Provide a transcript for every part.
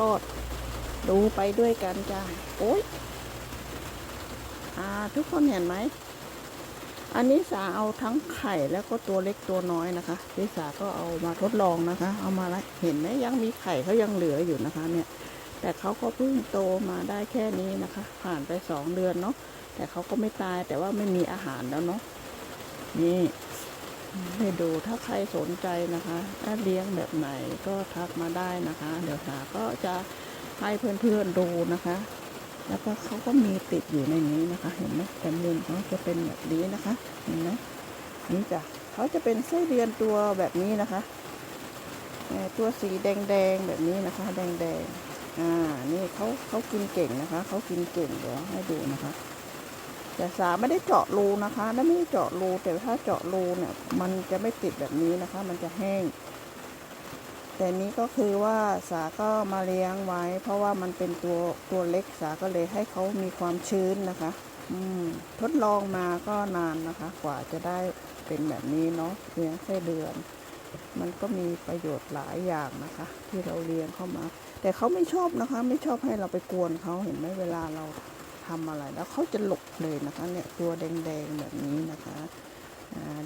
รอด ดูไปด้วยกันจ้าโอ้ยอ่าทุกคนเห็นไหม อันนี้สาเอาทั้งไข่แล้วก็ตัวเล็กตัวน้อยนะคะพี่สาก็เอามาทดลองนะคะ เอามาแล้วเห็นไหมยังมีไข่เขายังเหลืออยู่นะคะ เนี่ย แต่เขาก็เพิ่งโตมาได้แค่นี้นะคะ ผ่านไปสองเดือนเนาะแต่เขาก็ไม่ตายแต่ว่าไม่มีอาหารแล้วเนาะนี่ ให้ดูถ้าใครสนใจนะคะถ้าเลี้ยงแบบไหนก็ทักมาได้นะคะ เดี๋ยวสาก็จะให้เพื่อนๆดูนะคะ แล้วก็เขาก็มีติดอยู่ในนี้นะคะ เห็นไหมแต่มุมเขาจะเป็นแบบนี้นะคะ เห็นไหมนี่จ้ะเขาจะเป็นไส้เดือนตัวแบบนี้นะคะตัวสีแดงๆแบบนี้นะคะ แดงๆอ่านี่เขาเขากินเก่งนะคะเขากินเก่งเดี๋ยวให้ดูนะคะ แต่สาไม่ได้เจาะรูนะคะแล้วไม่ได้เจาะรูแต่ถ้าเจาะรูเนี่ย มันจะไม่ติดแบบนี้นะคะ มันจะแห้ง แต่นี้ก็คือว่าสาก็มาเลี้ยงไว้ เพราะว่ามันเป็นตัวตัวเล็กสาก็เลยให้เขามีความชื้นนะคะ อืมทดลองมาก็นานนะคะ กว่าจะได้เป็นแบบนี้เนาะเลี้ยงไส้เดือน มันก็มีประโยชน์หลายอย่างนะคะ ที่เราเลี้ยงเข้ามา แต่เขาไม่ชอบนะคะ ไม่ชอบให้เราไปกวนเขาเห็นไหมเวลาเรา ทำอะไรแล้วเขาจะหลบเลยนะคะเนี่ยตัวแดงๆแบบนี้นะคะ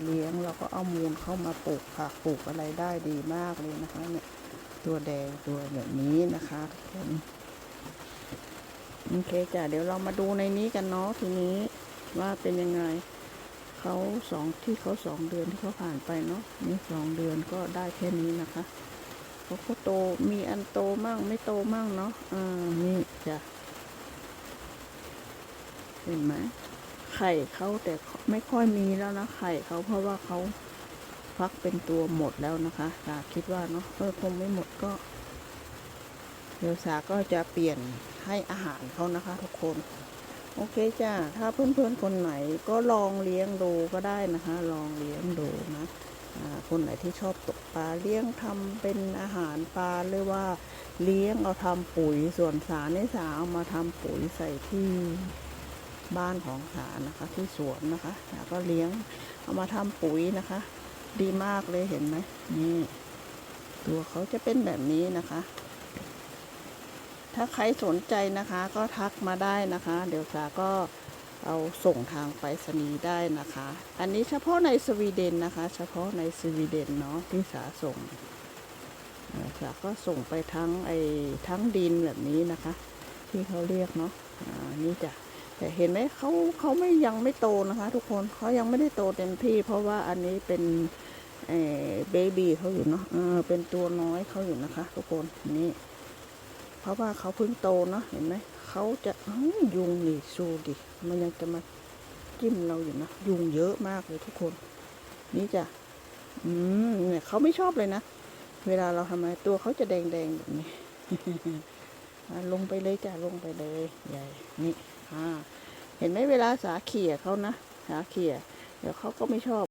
เลี้ยงเราก็เอามูลเข้ามาปลูกผักปลูกอะไรได้ดีมากเลยนะคะเนี่ยตัวแดงตัวแบบนี้นะคะทุกคนโอเคจ้ะเดี๋ยวเรามาดูในนี้กันเนาะทีนี้ว่าเป็นยังไงเขาสองที่เขาสองเดือนที่เขาผ่านไปเนาะนี่สองเดือนก็ได้แค่นี้นะคะเขาโตมีอันโตมั่งไม่โตมั่งเนาะอ่านี่จ้ะ เห็นไหมไข่เขาแต่ไม่ค่อยมีแล้วนะไข่เขาเพราะว่าเขาฟักเป็นตัวหมดแล้วนะคะสาคิดว่าเนาะเออคงไม่หมดก็ เดี๋ยวสาก็จะเปลี่ยนให้อาหารเขานะคะ ทุกคน โอเคจ้าถ้าเพื่อนๆคนไหนก็ลองเลี้ยงดูก็ได้นะคะ ลองเลี้ยงดูนะคนไหนที่ชอบตกปลาเลี้ยงทำเป็นอาหารปลาหรือว่าเลี้ยงเอาทำปุ๋ยส่วนสาในสาเอามาทำปุ๋ยใส่ที่ บ้านของสานะคะที่สวนนะคะสาก็เลี้ยงเอามาทำปุ๋ยนะคะ ดีมากเลยเห็นไหมนี่ ตัวเขาจะเป็นแบบนี้นะคะ ถ้าใครสนใจนะคะ ก็ทักมาได้นะคะ เดี๋ยวสาก็เอาส่งทางไปรษณีย์ได้นะคะ อันนี้เฉพาะในสวีเดนนะคะ เฉพาะในสวีเดนเนาะที่สาส่งเอ่อสาก็ส่งไปทั้งไอ้ทั้งดินแบบนี้นะคะ ที่เขาเรียกเนาะอ่านี่จ้ะ แต่เห็นไหมเขาเขาไม่ยังไม่โตนะคะ ทุกคนเขายังไม่ได้โตเต็มที่ เพราะว่าอันนี้เป็นเบบีเขาอยู่เนาะเออเป็นตัวน้อยเขาอยู่นะคะ ทุกคนนี่เพราะว่าเขาเพิ่งโตเนาะเห็นไหมเขาจะยุงนี่สูดิมันยังจะมาจิ้มเราอยู่นะยุงเยอะมากเลยทุกคน นี่จ้ะอืมเนี่ยเขาไม่ชอบเลยนะเวลาเราทำอะไรตัวเขาจะแดงๆแบบนี้ ลงไปเลยจ้ะลงไปเลยใหญ่นี่อ่าเห็นไหมเวลาสาเขี่ยเขานะสาเขี่ยเดี๋ยวเขาก็ไม่ชอบ